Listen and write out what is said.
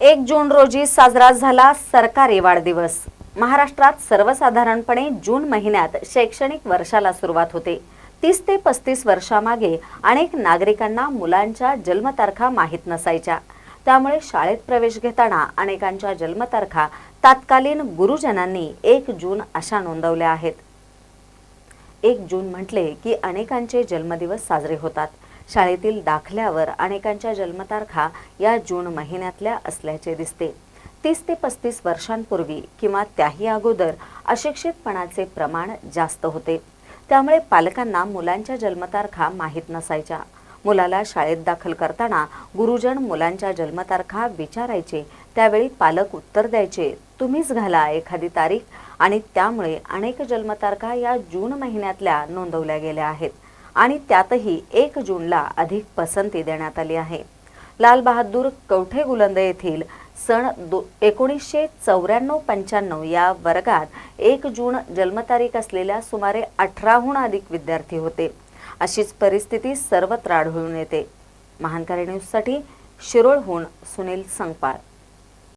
एक जून रोजी साजरा झाला सरकारी वाढदिवस. महाराष्ट्रात सर्वसाधारणपणे जून महिन्यात शैक्षणिक वर्षाला सुरुवात होते. तीस ते पस्तीस वर्षामागे अनेक नागरिकांना मुलांच्या जन्मतारखा माहीत नसायच्या. त्यामुळे शाळेत प्रवेश घेताना अनेकांच्या जन्मतारखा तात्कालीन गुरुजनांनी एक जून अशा नोंदवल्या आहेत. एक जून म्हटले की अनेकांचे जन्मदिवस साजरे होतात. शाळेतील दाखल्यावर अनेकांच्या जन्मतारखा या जून महिन्यातल्या असल्याचे दिसते. तीस ते पस्तीस वर्षांपूर्वी किंवा त्याही अगोदर अशिक्षितपणाचे प्रमाण जास्त होते. त्यामुळे पालकांना मुलांच्या जन्मतारखा माहीत नसायच्या. मुलाला शाळेत दाखल करताना गुरुजन मुलांच्या जन्मतारखा विचारायचे. त्यावेळी पालक उत्तर द्यायचे तुम्हीच घाला एखादी तारीख. आणि त्यामुळे अनेक जन्मतारखा या जून महिन्यातल्या नोंदवल्या गेल्या आहेत. आणि त्यातही एक जूनला अधिक पसंती देण्यात आली आहे. लाल बहादूर कवठे गुलंद येथील सण दो एकोणीसशे चौऱ्याण्णव पंच्याण्णव या वर्गात एक जून जन्मतारीख असलेल्या सुमारे अठराहून अधिक विद्यार्थी होते. अशीच परिस्थिती सर्वत्र आढळून येते. महानकारी न्यूजसाठी शिरोळहून सुनील संगपाळ